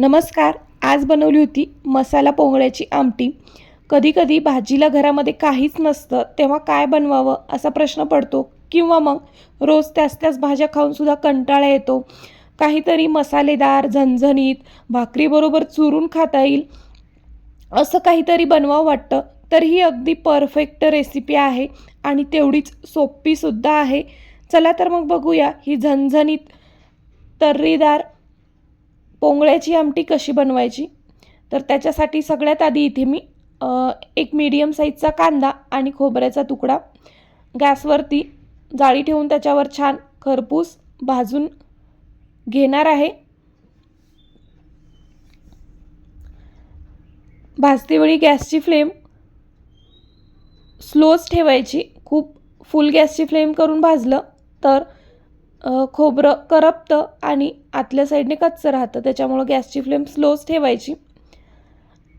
नमस्कार आज बनवली होती मसाला पोंगळ्याची आमटी. कधीकधी भाजीला घरामध्ये काहीच नसतं तेव्हा काय बनवावं असा प्रश्न पडतो किंवा मग रोज त्याच त्याच भाज्या खाऊनसुद्धा कंटाळा येतो. काहीतरी मसालेदार झणझणीत भाकरीबरोबर चुरून खाता येईल असं काहीतरी बनवावं वाटतं. तर ही अगदी परफेक्ट रेसिपी आहे आणि तेवढीच सोपीसुद्धा आहे. चला तर मग बघूया ही झणझणीत तर्रीदार पोंगळ्याची आमटी कशी बनवायची? तर त्याच्यासाठी सगळ्यात आधी इथे मी एक मीडियम साईजचा कांदा आणि खोबऱ्याचा तुकडा गॅसवरती जाळी ठेवून त्याच्यावर छान खरपूस भाजून घेणार आहे. भाजते वेळी गॅसची फ्लेम स्लोच ठेवायची. खूप फुल गॅसची फ्लेम करून भाजलं तर खोबरं करपतं आणि आतल्या साईडने कच्चं राहतं. त्याच्यामुळं गॅसची फ्लेम स्लोच ठेवायची.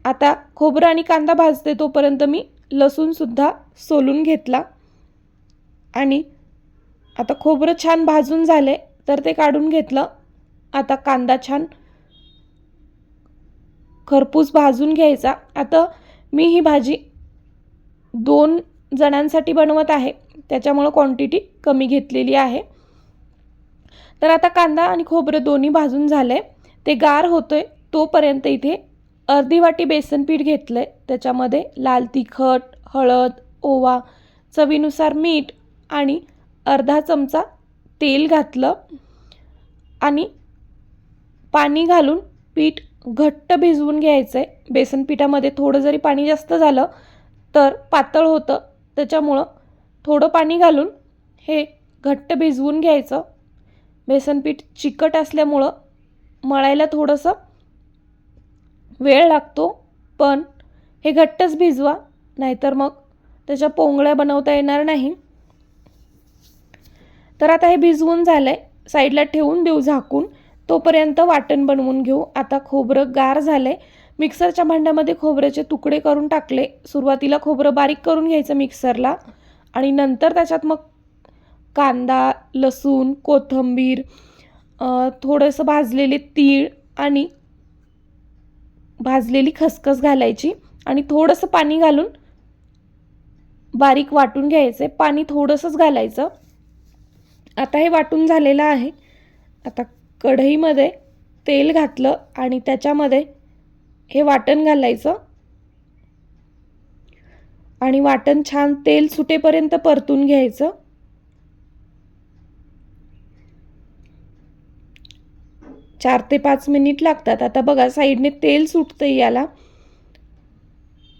आता खोबरं आणि कांदा भाजते तोपर्यंत मी लसूणसुद्धा सोलून घेतला. आणि आता खोबरं छान भाजून झाले तर ते काढून घेतलं. आता कांदा छान खरपूस भाजून घ्यायचा. आता मी ही भाजी दोन जणांसाठी बनवत आहे. त्याच्यामुळं क्वांटिटी कमी घेतलेली आहे. तर आता कांदा आणि खोबरं दोन्ही भाजून झालं आहे ते गार होतोय तोपर्यंत इथे अर्धी वाटी बेसन पीठ घेतलं आहे त्याच्यामध्ये लाल तिखट हळद ओवा चवीनुसार मीठ आणि अर्धा चमचा तेल घातलं आणि पाणी घालून पीठ घट्ट भिजवून घ्यायचं आहे बेसन पिठामध्ये थोडं जरी पाणी जास्त झालं तर पातळ होतं. त्याच्यामुळं थोडं पाणी घालून हे घट्ट भिजवून घ्यायचं. बेसनपीठ चिकट असल्यामुळं मळायला थोडंसं वेळ लागतो पण हे घट्टच भिजवा नाहीतर मग त्याच्या पोंगळ्या बनवता येणार नाही. तर आता हे भिजवून झालं आहे साईडला ठेवून देऊ झाकून. तोपर्यंत वाटण बनवून घेऊ. आता खोबरं गार झालं आहे मिक्सरच्या भांड्यामध्ये खोबऱ्याचे तुकडे करून टाकले. सुरुवातीला खोबरं बारीक करून घ्यायचं मिक्सरला आणि नंतर त्याच्यात मग कांदा लसूण कोथिंबीर थोडंसं भाजलेले तीळ आणि भाजलेली खसखस घालायची आणि थोडंसं पाणी घालून बारीक वाटून घ्यायचं. आहे पाणी थोडंसंच घालायचं. आता हे वाटून झालेलं आहे. आता कढईमध्ये तेल घातलं आणि त्याच्यामध्ये हे वाटण घालायचं. आणि वाटण छान तेल सुटेपर्यंत परतून घ्यायचं. चार ते पाच मिनिट लागतात. आता बघा साईडने तेल सुटतं याला.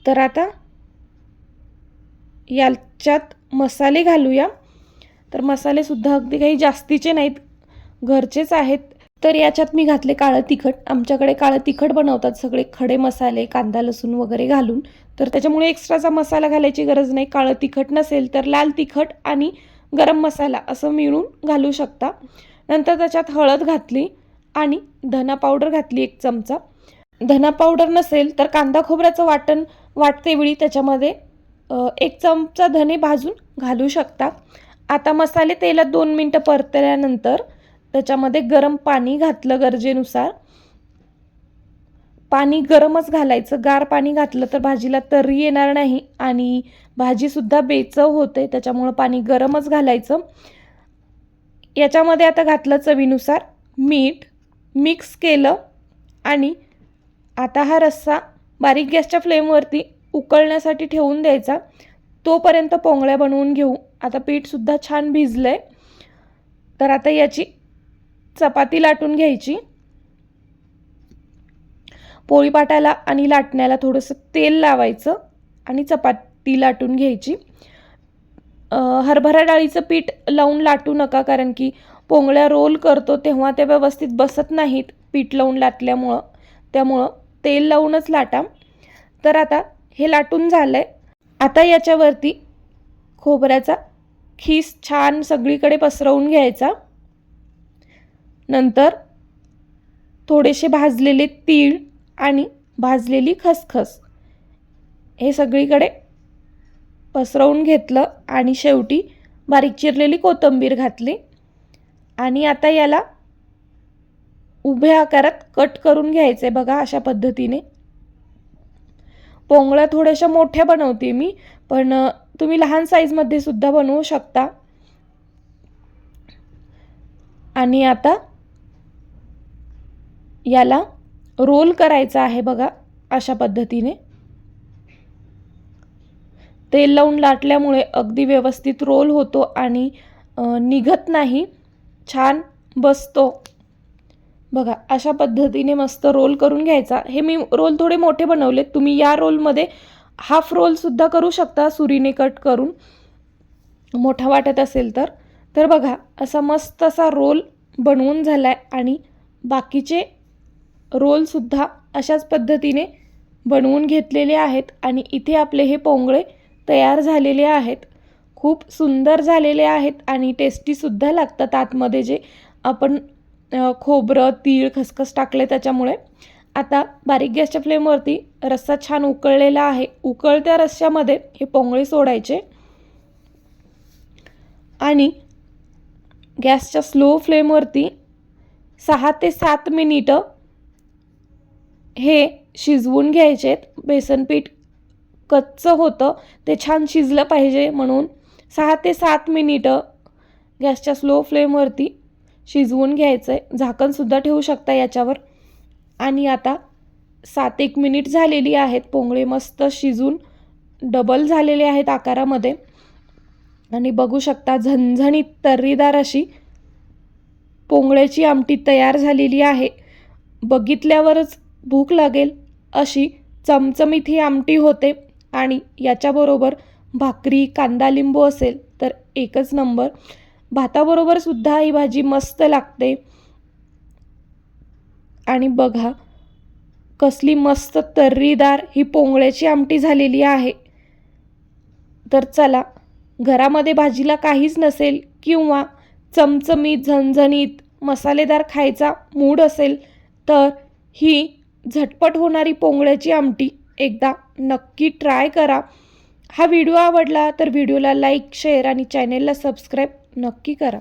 तर आता याच्यात मसाले घालूया. तर मसालेसुद्धा अगदी काही जास्तीचे नाहीत घरचेच आहेत. तर याच्यात मी घातले काळं तिखट. आमच्याकडे काळं तिखट बनवतात सगळे खडे मसाले कांदा लसूण वगैरे घालून. तर त्याच्यामुळे एक्स्ट्राचा मसाला घालायची गरज नाही. काळं तिखट नसेल तर लाल तिखट आणि गरम मसाला असं मिळून घालू शकता. नंतर त्याच्यात हळद घातली. आणि धना पावडर घातली एक चमचा. धना पावडर नसेल तर कांदा खोबऱ्याचं वाटण वाटतेवेळी त्याच्यामध्ये एक चमचा धने भाजून घालू शकता. आता मसाले तेलात दोन मिनटं परतल्यानंतर त्याच्यामध्ये गरम पाणी घातलं गरजेनुसार. पाणी गरमच घालायचं. गार पाणी घातलं तर भाजीला तर्री येणार नाही आणि भाजीसुद्धा बेचव होते त्याच्यामुळं पाणी गरमच घालायचं. याच्यामध्ये आता घातलं चवीनुसार मीठ मिक्स केलं आणि आता हा रस्सा बारीक गॅसच्या फ्लेमवरती उकळण्यासाठी ठेवून द्यायचा. तोपर्यंत पोंगळ्या बनवून घेऊ. आता पीठसुद्धा छान भिजलं आहे तर आता याची चपाती लाटून घ्यायची. पोळीपाटाला आणि लाटण्याला थोडंसं तेल लावायचं आणि चपाती लाटून घ्यायची. हरभरा डाळीचं पीठ लावून लाटू नका कारण की पोंगळ्या रोल करतो तेव्हा ते व्यवस्थित बसत नाहीत पीठ लावून लाटल्यामुळं. त्यामुळं तेल लावूनच लाटा. तर आता हे लाटून झालं आहे आता याच्यावरती खोबऱ्याचा खीस छान सगळीकडे पसरवून घ्यायचा. नंतर थोडेसे भाजलेले तीळ आणि भाजलेली खसखस. हे सगळीकडे पसरवून घेतलं आणि शेवटी बारीक चिरलेली कोथिंबीर घातली. आणि आता याला उभ्या आकारात कट करून घ्यायचं आहे बघा अशा पद्धतीने. पोंगळ्या थोड्याशा मोठ्या बनवते मी पण तुम्ही लहान साईजमध्ये सुद्धा बनवू शकता. आणि आता याला रोल करायचा आहे बघा अशा पद्धतीने. तेल लावून लाटल्यामुळे अगदी व्यवस्थित रोल होतो आणि निघत नाही. छान बसतो. बघा अशा पद्धतीने मस्त रोल करून घ्यायचा. हे मी रोल थोडे मोठे बनवले तुम्ही या रोलमध्ये हाफ रोलसुद्धा करू शकता सुरीने कट करून. मोठा वाटत असेल तर. तर बघा असा मस्त असा रोल बनवून झाला आहे आणि बाकीचे रोलसुद्धा अशाच पद्धतीने बनवून घेतलेले आहेत आणि इथे आपले हे पोंगळे तयार झालेले आहेत. खूप सुंदर झालेले आहेत आणि टेस्टीसुद्धा लागतात आतमध्ये जे आपण खोबरं तीळ खसखस टाकले त्याच्यामुळे. आता बारीक गॅसच्या फ्लेमवरती रस्सा छान उकळलेला आहे. उकळत्या रस्स्यामध्ये हे पोंगळे सोडायचे. आणि गॅसच्या स्लो फ्लेमवरती सहा ते सात मिनिटं हे शिजवून घ्यायचे बेसन पीठ कच्चं होतं. ते छान शिजलं पाहिजे म्हणून सहा ते सात मिनिटं गॅसच्या स्लो फ्लेमवरती शिजवून घ्यायचं आहे झाकणसुद्धा ठेवू शकता याच्यावर. आणि आता सात एक मिनिट झालेली आहेत. पोंगळे मस्त शिजून डबल झालेले आहेत आकारामध्ये. आणि बघू शकता झणझणीत तर्रीदार अशी पोंगळ्याची आमटी तयार झालेली आहे. बघितल्यावरच भूक लागेल अशी चमचमीत ही आमटी होते. आणि याच्याबरोबर भाकरी कांदा लिंबू असेल तर एकच नंबर. भाताबरोबर सुद्धा ही भाजी मस्त लागते. आणि बघा कसली मस्त तर्रीदार ही पोंगळ्याची आमटी झालेली आहे. तर चला घरामध्ये भाजीला काहीच नसेल किंवा चमचमीत झणझणीत मसालेदार खायचा मूड असेल तर ही झटपट होणारी पोंगळ्याची आमटी एकदा नक्की ट्राय करा. हा व्हिडिओ आवडला तर व्हिडिओला लाईक शेअर आणि चॅनेलला सबस्क्राईब नक्की करा.